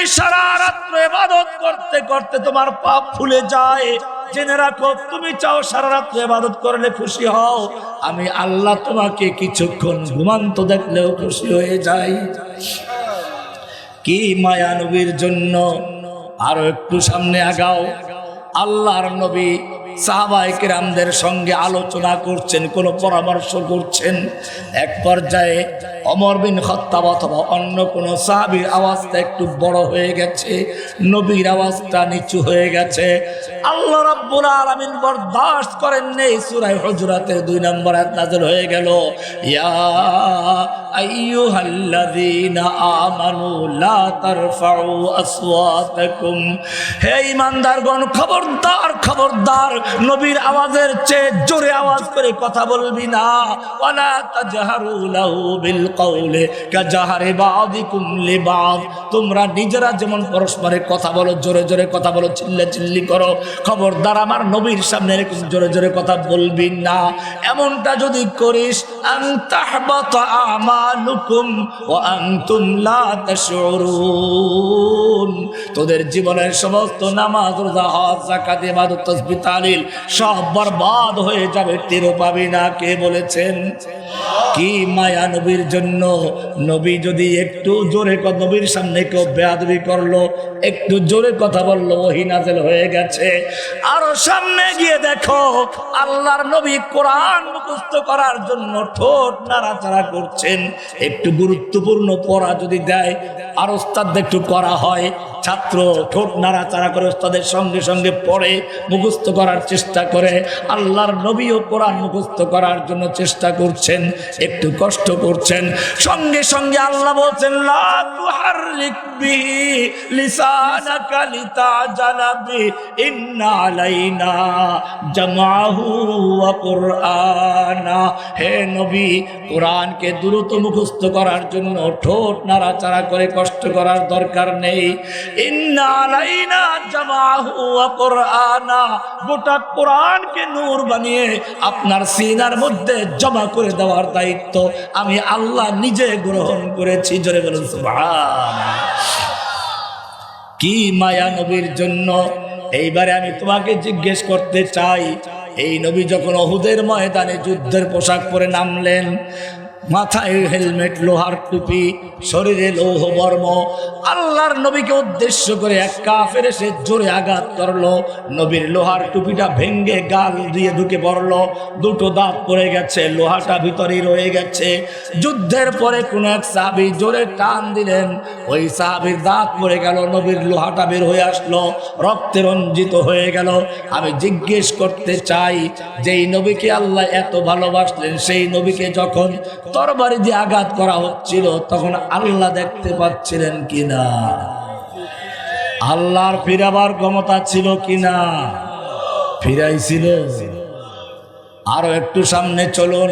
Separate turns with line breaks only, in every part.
যদি সারা রাত্র ইবাদত করতে করতে তোমার পাপ ফুলে যায়। জেনে রাখো, তুমি চাও সারা রাত্র ইবাদত করলে খুশি হও। আমি আল্লাহ তোমাকে কিছুক্ষণ ঘুমান্ত দেখলেও খুশি হয়ে যাই। কি মায়া নবীর জন্য। আরও একটু সামনে আগাও। আল্লাহর নবী সাহাবাই কিরামদের সঙ্গে আলোচনা করছেন, কোন পরামর্শ করছেন। এক পর্যায়ে অমর বিন খত্তাব অথবা অন্য কোন সাহাবির আওয়াজটা একটু বড় হয়ে গেছে, নবীর আওয়াজটা নিচু হয়ে গেছে। আল্লাহ রাব্বুল আলামিন বরদাস্ত করেন নেই সূরা হুজুরাতের দুই নম্বর আয়াত নাযিল হয়ে গেল। ইয়া আইয়ুহাল্লাযীনা আমানু লা তারফাউ আসওয়াতাকুম। হে ঈমানদারগণ, খবরদার খবরদার, নবীর আওয়াজের চেয়ে জোরে আওয়াজ করে কথা বলবি না। ওয়ালা তাজহারু লাহু বিল কওলি, কাজাহারি বাযিকুম লিবাদ। তোমরা নিজেরা যেমন পরস্পরের কথা বলো, জোরে জোরে কথা বলো, চিল্লা চিল্লি করো। খবরদার আমার নবীর সামনে এরকম জোরে জোরে কথা বলবি না। এমনটা যদি করিস তোদের জীবনের সমস্ত নামাজ সব বরবাদ হয়ে যাবে পাবি না। কে বলেছেন? কি মায়া নবীর জন্য নবী যদি একটু জোরে নবীর সামনে কেউ বেয়াদবি করল, একটু জোরে কথা বলল, ওহি নাজেল হয়ে গেছে। আরও সামনে গিয়ে দেখো, আল্লাহর নবী কোরআন মুখস্থ করার জন্য ঠোঁট নাড়াচাড়া করছেন। একটু গুরুত্বপূর্ণ পড়া যদি দেয়, আর ওস্তাদ একটু করা হয়। ছাত্র ঠোঁট নাড়াচাড়া করে ওস্তাদের সঙ্গে সঙ্গে পড়ে, মুখস্থ করার চেষ্টা করে, আল্লাহর নবীও কোরআন মুখস্থ করার জন্য চেষ্টা করছেন, একটু কষ্ট করছেন। সঙ্গে সঙ্গে আল্লাহ বলছেন হে নবী, কোরআনকে দ্রুত মুখস্থ করার জন্য ঠোঁট নাড়াচাড়া করে কষ্ট করার দরকার নেই। বানিয়ে আপনার সিনার মধ্যে জমা করে দেওয়ার দায়িত্ব আমি আল্লাহ নিজে গ্রহণ করেছি, জোরে বলুন কি মায়া নবীর জন্য। এইবারে আমি তোমাকে জিজ্ঞেস করতে চাই, এই নবী যখন অহুদের ময়দানে যুদ্ধের পোশাক পরে নামলেন মাথায় হেলমেট, লোহার টুপি, শরীরে লৌহ বর্ম। আল্লাহর নবীকে উদ্দেশ্য করে এক কাফের এসে জোরে আঘাত করল। নবীর লোহার টুপিটা ভেঙ্গে গাল দিয়ে ঢুকে পড়ল। দুটো দাঁত পড়ে গেছে, লোহাটা ভিতরেই রয়ে গেছে। যুদ্ধের পরে কোন এক সাহাবি জোরে টান দিলেন। ওই সাহাবির দাঁত পড়ে গেল, নবীর লোহাটা বের হয়ে আসলো, রক্তে রঞ্জিত হয়ে গেল। আমি জিজ্ঞেস করতে চাই, যেই নবীকে আল্লাহ এত ভালোবাসলেন, সেই নবীকে যখন তরবারি দিয়ে আঘাত করা হচ্ছিল, তখন আল্লাহ দেখতে পাচ্ছিলেন কিনা? আল্লাহর ফিরাবার ক্ষমতা ছিল কিনা? ফিরাইছিল। আরও একটু সামনে চলুন।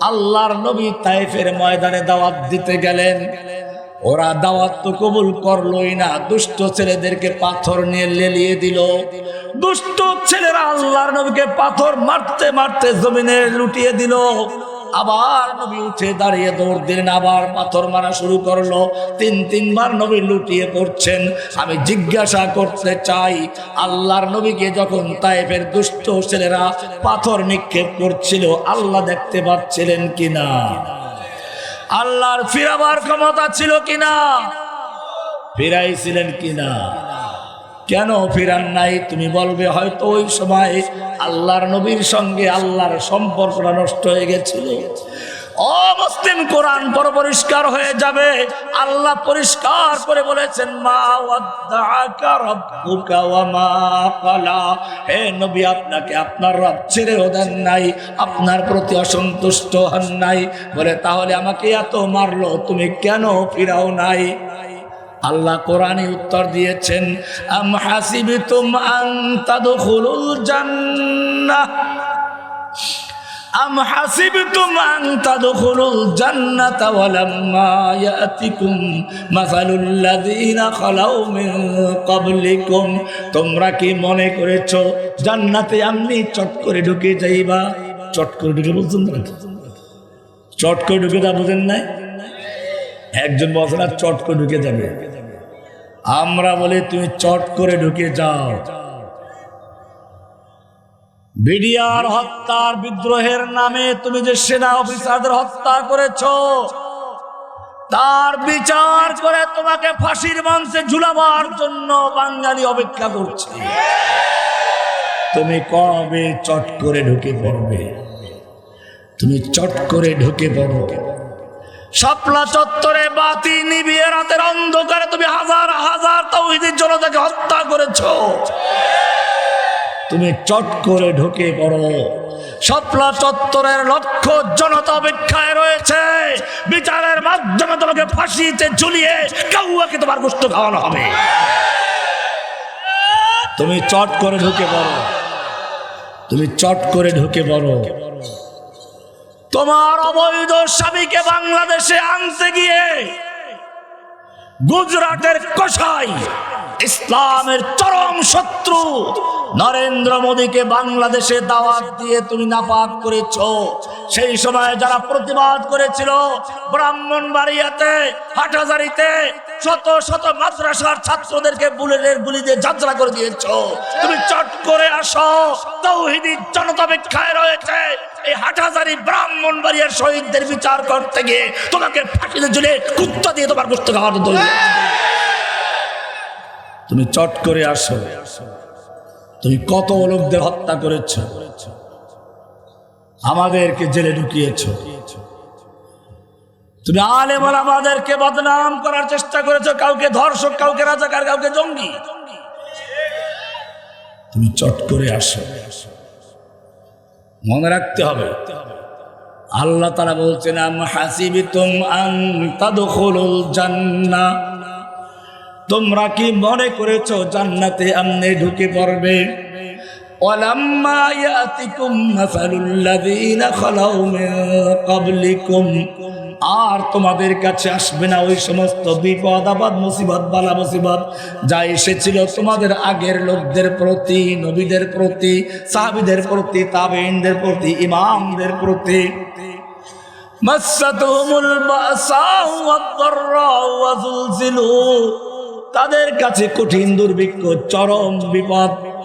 আল্লাহর নবী তাইফের ময়দানে দাওয়াত দিতে গেলেন। ওরা দাওয়াত তো কবুল করলোই না। দুষ্ট ছেলেদেরকে পাথর নিয়ে লেলিয়ে দিল। দুষ্ট ছেলেরা আল্লাহর নবীকে পাথর মারতে মারতে জমিনে লুটিয়ে দিল। আবার নবী উঠে দাঁড়িয়ে দৌড় দিলেন, আবার পাথর মারা শুরু করল। তিন, তিনবার নবী লুটিয়ে পড়ছেন। আমি জিজ্ঞাসা করতে চাই, আল্লাহর নবীকে যখন তাইফের দুষ্ট ছেলেরা পাথর নিক্ষেপ করছিল, আল্লাহ দেখতে পাচ্ছিলেন কিনা? আল্লাহর ফিরাবার ক্ষমতা ছিল কিনা? ফিরাইছিলেন কিনা? কেন ফিরান নাই? তুমি বলবে, হয়তো ওই সময় আল্লাহর নবীর সঙ্গে আল্লাহর সম্পর্কটা নষ্ট হয়ে গেছিল। অমুসলিম কোরআন পর পরিষ্কার হয়ে যাবে। আল্লাহ পরিষ্কার করে বলেছেন হে নবী, আপনাকে আপনার রব ছেড়েও দেন নাই, আপনার প্রতি অসন্তুষ্ট হন নাই। বলে, তাহলে আমাকে এত মারলো, তুমি কেন ফিরাও নাই? আল্লাহ কোরআনে উত্তর দিয়েছেন, আম জান্নাহ। আম তোমরা কি মনে করেছ, জান্নাতে আমনি চট করে ঢুকে যাইবা? চট করে ঢুকে বলছেন চট করে ঢুকে যা বুঝেন নাই? একজন বলছে না, চট করে ঢুকে যাবে। আমরা বলি তুমি চট করে ঢুকে যাও। বিডিআর হত্যার বিদ্রোহের নামে তুমি যে সেনা অফিসারদের হত্যা করেছ, তার বিচার করে তোমাকে ফাঁসির মাংসে ঝুলাবার জন্য বাঙালি অপেক্ষা করছে। তুমি কবে চট করে ঢুকে পড়বে? তুমি চট করে ঢুকে পড়ো। শাপলা চত্বরে বাতি নিবিয়ে রাতের অন্ধকারে তুমি হাজার হাজার তৌহিদের জনতাকে হত্যা করেছ। তুমি চট করে ঢুকে পড়ো। শাপলা চত্বরের লক্ষ জনতা অপেক্ষায় রয়েছে। বিচারের মাধ্যমে তোমাকে ফাঁসিতে ঝুলিয়ে কাউয়াকে তোমার গোষ্ঠ খাওয়ানো হবে। তুমি চট করে ঢুকে পড়ো। তুমি চট করে ঢুকে পড়ো। তোমার অবৈধ স্বামীকে বাংলাদেশে আনতে গিয়ে গুজরাটের কষাই ইসলামের চরম শত্রু নরেন্দ্র মোদীকে বাংলাদেশে দাওয়াত দিয়ে তুমি নাপাক করেছ। সেই সময় যারা প্রতিবাদ করেছিল, ব্রাহ্মণবাড়িয়াতে, হাটহাজারিতে শত শত মাদ্রাসার ছাত্রদেরকে বুলেটের গুলি দিয়ে যাত্রা করে দিয়েছ। তুমি চট করে আসো। তৌহিদি জনতা অপেক্ষায় রয়েছে। তোমাকে কুত্তা দিয়ে তুমি চট করে আসো। তুমি কত হত্যা করেছ। আমাদেরকে জেলে ঢুকিয়েছ। তুমি আলেম আমাদেরকে বদনাম করার চেষ্টা করেছ, কাউকে ধর্ষক, কাউকে রাজাকার, কাউকে জঙ্গি। তুমি চট করে আসো। মনে রাখতে হবে, আল্লাহ তারা বলছেন আন তাদখুলুল জান্নাহ। তোমরা কি মনে করেছ, জান্নাতে আমনে ঢুকে পড়বে? আর তোমাদের কাছে আসবে না ওই সমস্ত বিপদ, আপদ, মুসিবত, বালা মুসিবত যা এসেছিল তোমাদের আগের লোকদের প্রতি, নবীদের প্রতি, সাহাবিদের প্রতি তাবেইনদের প্রতি, ইমামদের প্রতি। তাদের কাছে কঠিন, দুর্ভিক্ষ, চরম বিপদ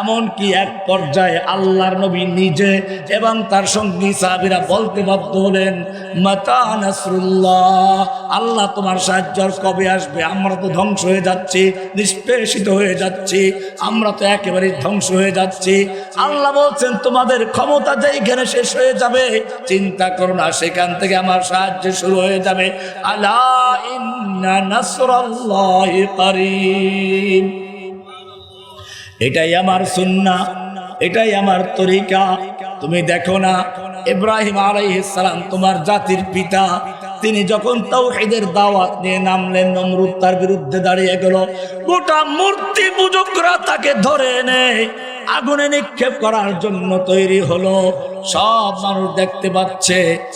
এমনকি এক পর্যায়ে আল্লাহর নবী নিজে এবং তার সঙ্গী সাহাবীরা বলতে বাধ্য হলেন, মাতা নাসরুল্লাহ, আল্লাহ তোমার সাহায্য কবে আসবে? আমরা তো ধ্বংস হয়ে যাচ্ছি, নিষ্পেষিত হয়ে যাচ্ছি, আমরা তো একেবারে ধ্বংস হয়ে যাচ্ছি। আল্লাহ বলছেন, তোমাদের ক্ষমতা যেইখানে শেষ হয়ে যাবে, চিন্তা করো না, সেখান থেকে আমার সাহায্য শুরু হয়ে যাবে। আল্লাহ ইন্না নাসরাল্লাহি এটাই আমার সুন্না, এটাই আমার তরিকা। তুমি দেখো না, ইব্রাহিম আলাইহিসসালাম তোমার জাতির পিতা। তিনি যখন তাও তাওহীদের দাওয়াত নিয়ে নামলেন, নমরুদ তার বিরুদ্ধে দাঁড়িয়ে গেল। গোটা মূর্তি পূজকরা তাকে ধরে এনে আগুনে নিক্ষেপ করার জন্য তৈরি হলো। সব মানুষ দেখতে পাচ্ছে